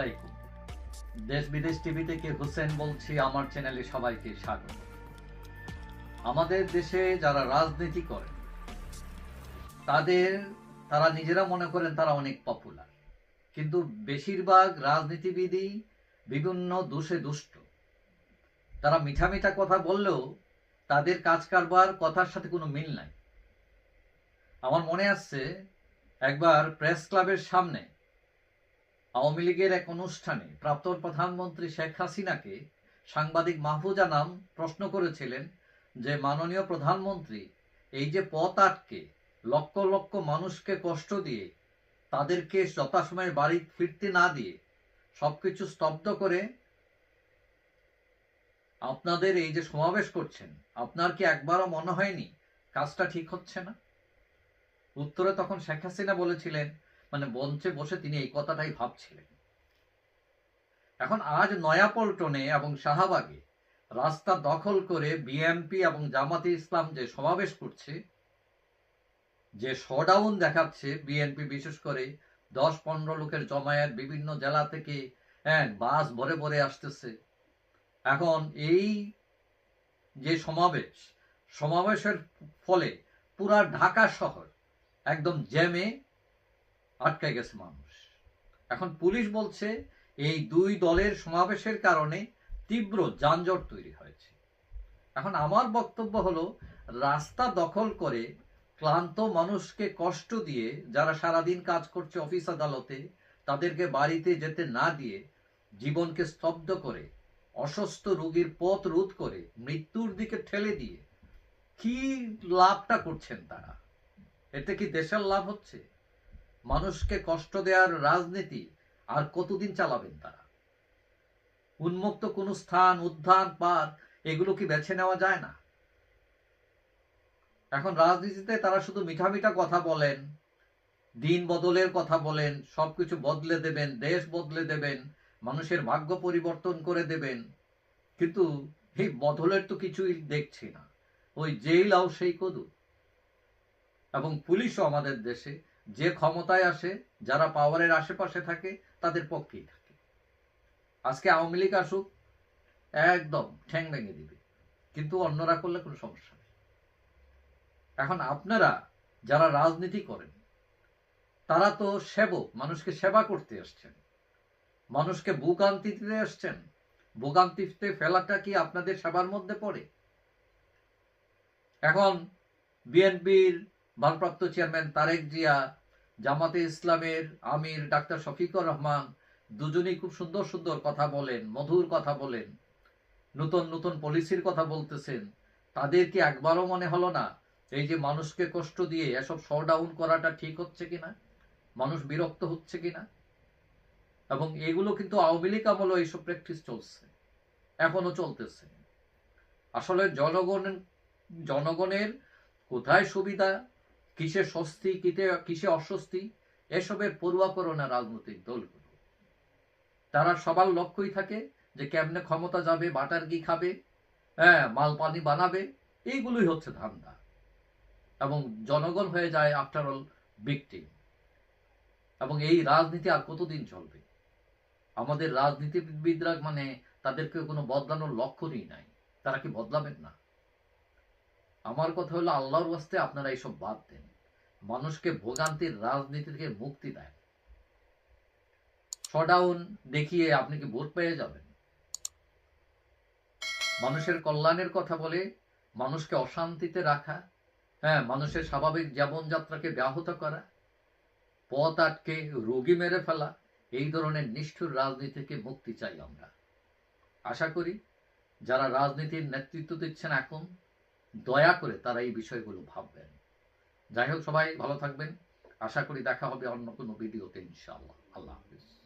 আলাইকুম দেশ বিদেশ টিভি থেকে হোসেন বলছি, আমার চ্যানেলে সবাইকে স্বাগত। আমাদের দেশে যারা রাজনীতি করে, তাদের, তারা নিজেরা মনে করেন তারা অনেক পপুলার কিন্তু বেশিরভাগ রাজনীতিবিদই বিভিন্ন দোষে দুষ্ট। তারা মিঠা মিঠা কথা বললেও তাদের কাজ কারবার কথার সাথে কোনো মিল নাই। আমার মনে আসছে, একবার প্রেস ক্লাবের সামনে আওয়ামী লীগের এক অনুষ্ঠানে প্রাক্তন প্রধানমন্ত্রী শেখ হাসিনাকে সাংবাদিক মাহফুজা নাম প্রশ্ন করেছিলেন যে, মাননীয় প্রধানমন্ত্রী, এই যে পথ আটকে, লক্ষ লক্ষ মানুষকে কষ্ট দিয়ে, তাদেরকে যথাসময়ে বাড়ি ফিরতে না দিয়ে, সবকিছু স্তব্ধ করে আপনাদের এই যে সমাবেশ করছেন, আপনার কি একবারও মনে হয়নি কাজটা ঠিক হচ্ছে না? উত্তরে তখন শেখ হাসিনা বলেছিলেন মানে মঞ্চে বসে তিনি এই কথাটাই ভাবছিলেন। এখন আজ নয়াপল্টনে এবং শাহবাগে রাস্তা দখল করে বিএনপি এবং জামাতে ইসলাম যে সমাবেশ করছে, যে শডাউন দেখাচ্ছে বিএনপি, বিশেষ করে দশ পনেরো লোকের জমায়েত বিভিন্ন জেলা থেকে হ্যাঁ বাস ভরে ভরে আসতেছে। এখন এই যে সমাবেশ, সমাবেশের ফলে পুরা ঢাকা শহর একদম জ্যামে আটকে গেছে মানুষ। এখন পুলিশ বলছে, এই দুই দলের সমাবেশের কারণে তীব্র যানজট তৈরি হয়েছে। এখন আমার বক্তব্য হলো, রাস্তা দখল করে ক্লান্ত মানুষকে কষ্ট দিয়ে যারা সারাদিন কাজ করছে অফিস আদালতে, তাদেরকে বাড়িতে যেতে না দিয়ে জীবনকে স্তব্ধ করে, অসুস্থ রোগীর পথ রোধ করে মৃত্যুর দিকে ঠেলে দিয়ে, কি লাভটা করছেন তারা? এতে কি দেশের লাভ হচ্ছে? মানুষকে কষ্ট দেওয়ার রাজনীতি আর কতদিন চালাবেন তারা? উন্মুক্ত কোন স্থান উদ্যান পার্ক এগুলো কি বেছে নেওয়া যায় না? এখন রাজনীতিতে তারা শুধু মিঠা মিঠা কথা বলেন, দিন বদলের কথা বলেন, সবকিছু বদলে দেবেন, দেশ বদলে দেবেন, মানুষের ভাগ্য পরিবর্তন করে দেবেন। কিন্তু এই বদলের তো কিছুই দেখছি না। ওই জেল আও সেই কদু। এবং পুলিশও আমাদের দেশে যে ক্ষমতায় আসে, যারা পাওয়ারের আশেপাশে থাকে, তাদের পক্ষেই থাকে। আজকে আওয়ামী লীগ আসুক, একদম ঠ্যাং ভেঙে দিবে। কিন্তু অন্যরা করলে কোনো সমস্যা নেই। এখন আপনারা যারা রাজনীতি করেন, তারা তো সেবক, মানুষকে সেবা করতে আসছেন। মানুষকে ভোগান্তি দিতে আসছেন। ভোগান্তিতে ফেলাটা কি আপনাদের সেবার মধ্যে পড়ে? এখন বিএনপির ভারপ্রাপ্ত চেয়ারম্যান তারেক জিয়া জামাতে ইসলামের আমির ডাক্তার শফিকুর রহমান দুজনেই খুব সুন্দর সুন্দর কথা বলেন, মধুর কথা বলেন, নতুন নতুন পলিসির কথা বলতেছেন। তাদের কি একবারও মনে হলো না এই যে মানুষকে কষ্ট দিয়ে এসব শডাউন করাটা ঠিক হচ্ছে কিনা? মানুষ বিরক্ত হচ্ছে কিনা? এবং এগুলো কিন্তু আওয়ামী লীগ আমলও এইসব প্র্যাকটিস চলছে এখনও চলতেছে। আসলে জনগণ, জনগণের কোথায় সুবিধা কিসে স্বস্তি, কিতে কিসে অস্বস্তি? এসবের পড়ুয়া করো না রাজনৈতিক দলগুলো। তারা সবার লক্ষ্যই থাকে যে কেমনে ক্ষমতা যাবে, বাটার কি খাবে হ্যাঁ মাল পানি বানাবে, এইগুলোই হচ্ছে ধান্দা। এবং জনগণ হয়ে যায় আফটার অল বিক্টিম এবং এই রাজনীতি আর কতদিন চলবে? আমাদের রাজনীতিবিদরা মানে তাদেরকে কোনো বদলানোর লক্ষণই নাই। তারা কি বদলাবেন না? আমার কথা হলো আল্লাহর ওয়াস্তে আপনারা এইসব বাদ দেন। মানুষকে ভোগান্তির রাজনীতি থেকে মুক্তি দেয়। শডাউন দেখিয়ে আপনি কি ভোট পেয়ে যাবেন? মানুষের কল্যাণের কথা বলে মানুষকে অশান্তিতে রাখা হ্যাঁ মানুষের স্বাভাবিক জীবনযাত্রাকে ব্যাহত করা, পথ আটকে রোগী মেরে ফেলা, এই ধরনের নিষ্ঠুর রাজনীতি থেকে মুক্তি চাই আমরা। আশা করি যারা রাজনীতির নেতৃত্ব দিচ্ছেন এখন, দয়া করে তারা এই বিষয়গুলো ভাববেন। যাই হোক, সবাই ভালো থাকবেন। আশা করি দেখা হবে অন্য কোনো ভিডিওতে ইনশাআল্লাহ। আল্লাহ হাফিজ।